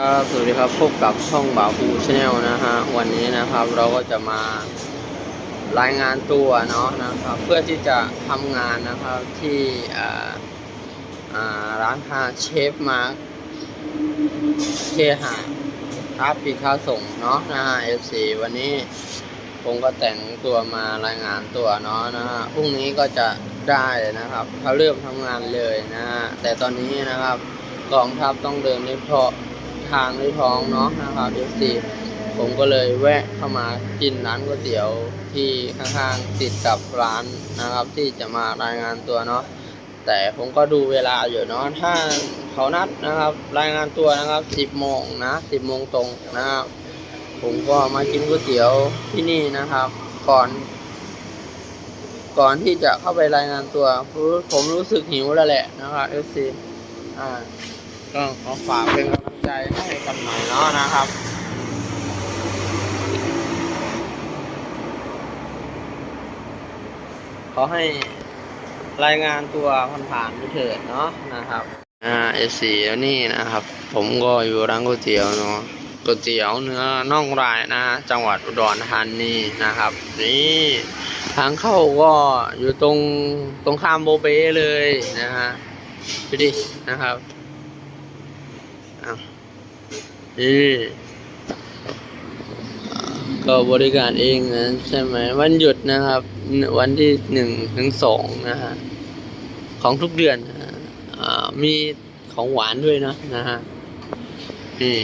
ครับสวัสดีครับพบกับช่องบ่าวภูชาแนลนะฮะวันนี้นะครับเราก็จะมารายงานตัวเนาะนะครับเพื่อที่จะทำงานนะครับที่ร้านค้าเชฟมาร์คเคหะครับปีค่าส่งเนาะนะฮะ FC วันนี้ผมก็แต่งตัวมารายงานตัวเนาะนะฮะพรุ่งนี้ก็จะได้นะครับเขาเริ่มทำงานเลยนะฮะแต่ตอนนี้นะครับกองทัพต้องเดินด้วยเพาะ ทางด้วยท้องเนาะนะครับ FC ผมก็เลยแวะเข้ามากินร้านก๋วยเตี๋ยวที่ข้างๆติดกับร้านนะครับที่จะมารายงานตัวเนาะแต่ผมก็ดูเวลาอยู่เนาะถ้าเขานัดนะครับ รายงานตัวนะครับ 10โมงนะ 10โมงตรงนะครับผมก็มากินก๋วยเตี๋ยวที่นี่นะครับ ก่อน ก่อนที่จะเข้าไปรายงานตัว ผมรู้สึกหิวแล้วแหละนะครับ FC อ่าก็ขอฝากเป็นกำลัง ใจให้กันหน่อยเนาะนะครับขอให้รายงานตัวผ่านๆไปเถิดเนาะนะครับ อ่าเอสีแล้วนี่นะครับ ผมก็อยู่ร้านก๋วยเตี๋ยวเนาะก๋วยเตี๋ยวเนื้อน่องรายนะ จังหวัดอุดรธานีนะครับ นี่ทางเข้าก็อยู่ตรงตรงข้ามโบเบ้เลยนะฮะดูดินะครับอ้าว นี่ก็บริการเองนะใช่ไหมวันหยุดนะครับ วันที่หนึ่งถึงสองนะฮะของทุกเดือนนะอ่ามีของหวานด้วยนะนะฮะนี่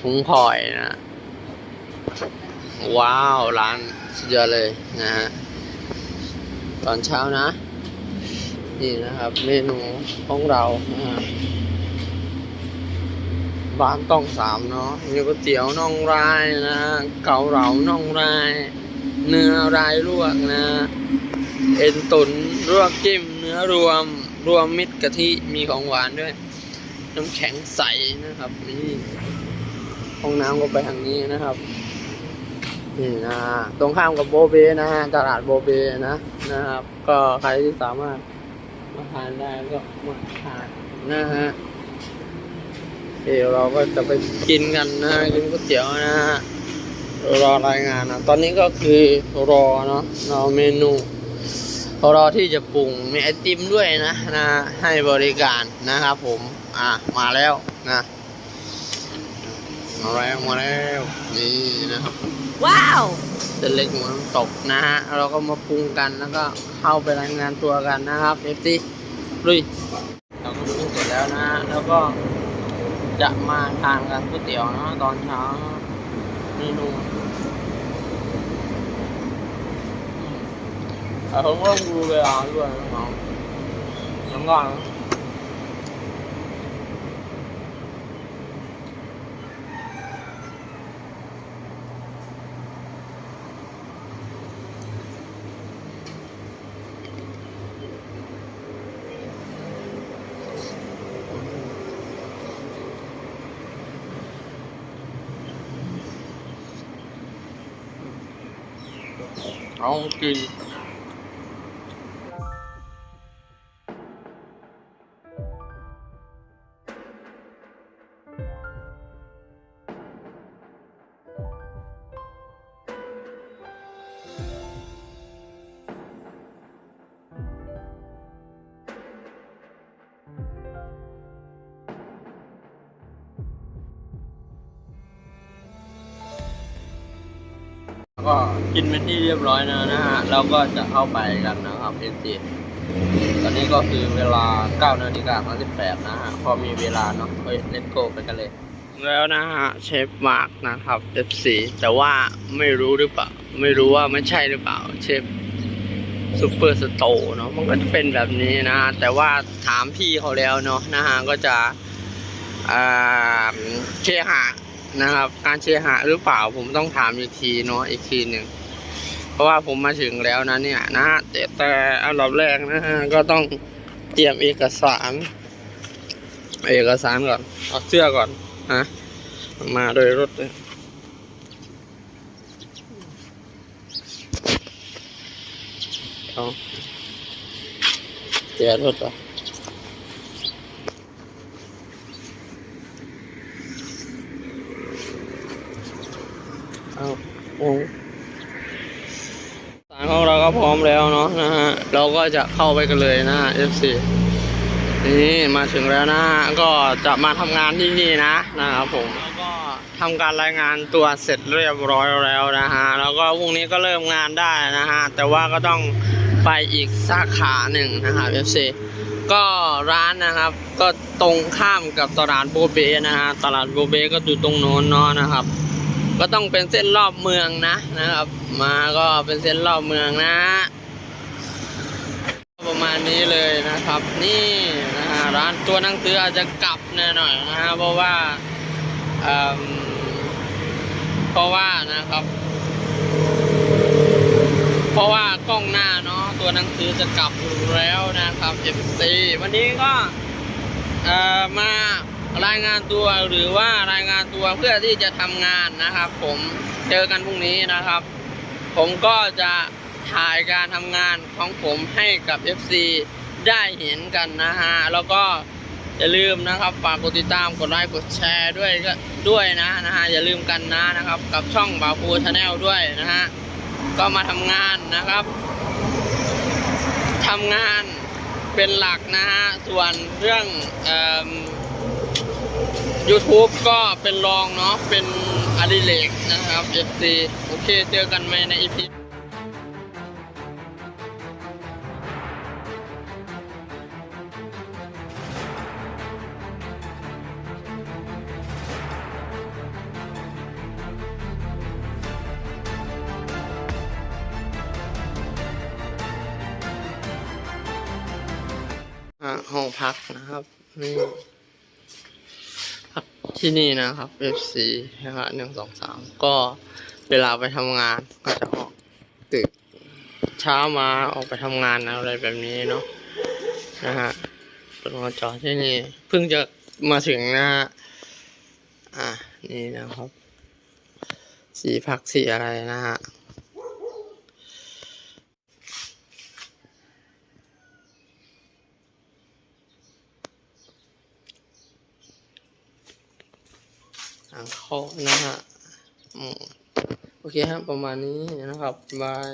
ถุงพลอยนะ ว้าว ร้านสุดยอดเลยนะฮะตอนเช้านะ นี่นะครับ เมนูของเรานะฮะ บ้านต้องสามเนาะมีก๋วยเตี๋ยวน่องรายนะเกาเหลาน่องราย เนื้อรายลวกนะ เอ็นตุนลวกจิ้มเนื้อรวมรวมมิตรกะทิมีของหวานด้วย น้ำแข็งใสนะครับนี่ห้องน้ำก็ไปทางนี้นะครับนี่นะตรงข้ามกับโบเบนะฮะตลาดโบเบนะนะครับ ก็ใครที่สามารถมาทานได้ก็มาทานนะฮะ เดี๋ยวเราก็จะไปกินกันนะกินก๋วยเตี๋ยวนะฮะรอรายงานนะตอนนี้ก็คือรอเนาะรอเมนูรอที่จะปรุงมีไอติมด้วยนะนะให้บริการนะครับผม อะ มาแล้วนะมาแล้วมาแล้วนี่นะครับว้าวเส้นเล็กหมูน้ำตกนะฮะเราก็มาปรุงกันแล้วก็เข้าไปรายงานตัวกันนะครับเอฟซีลุยเราก็ปรุงเสร็จแล้วนะฮะแล้วก็ จะมาทานกันก๋วยเตี๋ยวเนาะตอนเช้าเมนูแต่ผมก็ดูเวลาด้วยน้องน้องก่อน เอากิน ก็กินเป็นที่เรียบร้อยนะนะฮะเราก็จะเข้าไปกันนะครับเอซีตอนนี้ก็คือเวลา9นาฬิกา38นะฮะพอมีเวลาเนาะเฮ้ยเลตโกไปกันเลย แล้วนะฮะเชฟมาร์กนะครับ FC แต่ว่าไม่รู้หรือเปล่า ไม่รู้ว่าไม่ใช่หรือเปล่าเชฟซูเปอร์สโตเนาะมันก็จะเป็นแบบนี้นะ แต่ว่าถามพี่เขาแล้วเนาะนะฮะก็จะอ่าเคหะ นะครับ การเคหะหรือเปล่าผมต้องถามอีกทีเนาะอีกทีหนึ่งเพราะว่าผมมาถึงแล้วนะเนี่ยนะแต่แต่อันดับแรกนะฮะก็ต้องเตรียมเอกสาร เอกสารก่อนเอาเสื้อก่อนฮะมาโดยรถเลยเอาเจียรถเหรอ เอาโอ้ สารของเราก็พร้อมแล้วเนาะนะฮะ เราก็จะเข้าไปกันเลยนะ FC นี่มาถึงแล้วนะฮะก็จะมาทำงานที่นี่นะนะครับผมแล้วก็ทำการรายงานตัวเสร็จเรียบร้อยแล้วนะฮะ แล้วก็พรุ่งนี้ก็เริ่มงานได้นะฮะ แต่ว่าก็ต้องไปอีกสาขาหนึ่งนะครับ FC ก็ร้านนะครับ ก็ตรงข้ามกับตลาดโบเบนะฮะ ตลาดโบเบก็อยู่ตรงโน้นเนาะนะครับ ก็ต้องเป็นเส้นรอบเมืองนะนะครับ มาก็เป็นเส้นรอบเมืองนะ ประมาณนี้เลยนะครับ นี่นะฮะร้านตัวหนังสืออาจจะกลับแน่หน่อยนะฮะเพราะว่าเพราะว่านะครับ เพราะว่ากล้องหน้าเนาะตัวหนังสือจะกลับอยู่แล้วนะครับ FC วันนี้ก็มา รายงานตัวหรือว่ารายงานตัวเพื่อที่จะทำงานนะครับ ผมเจอกันพรุ่งนี้นะครับ ผมก็จะถ่ายการทำงานของผมให้กับ FC ได้เห็นกันนะฮะแล้วก็อย่าลืมนะครับฝากกดติดตามกดไลค์กดแชร์ด้วยก็ด้วยนะนะฮะอย่าลืมกันนะนะครับ กับช่องบาปูชาแนลด้วยนะฮะก็มาทำงานนะครับทำงานเป็นหลักนะฮะส่วนเรื่องเอ่อ YouTube ก็เป็นรองเนาะ เป็นอดิเรกนะครับ FC โอเค เจอกันไหมใน EP อะห้องพักนะครับนี่ ที่นี่นะครับ FC นะฮะหนึ่งสองสามก็เวลาไปทำงานก็จะออกตึกเช้ามาออกไปทำงานอะไรแบบนี้เนาะนะฮะเป็นมาจอที่นี่เพิ่งจะมาถึงนะฮะอะนี่นะครับ สีผักสีอะไรนะฮะ หางเขานะฮะอืมโอเคครับประมาณนี้นะครับบาย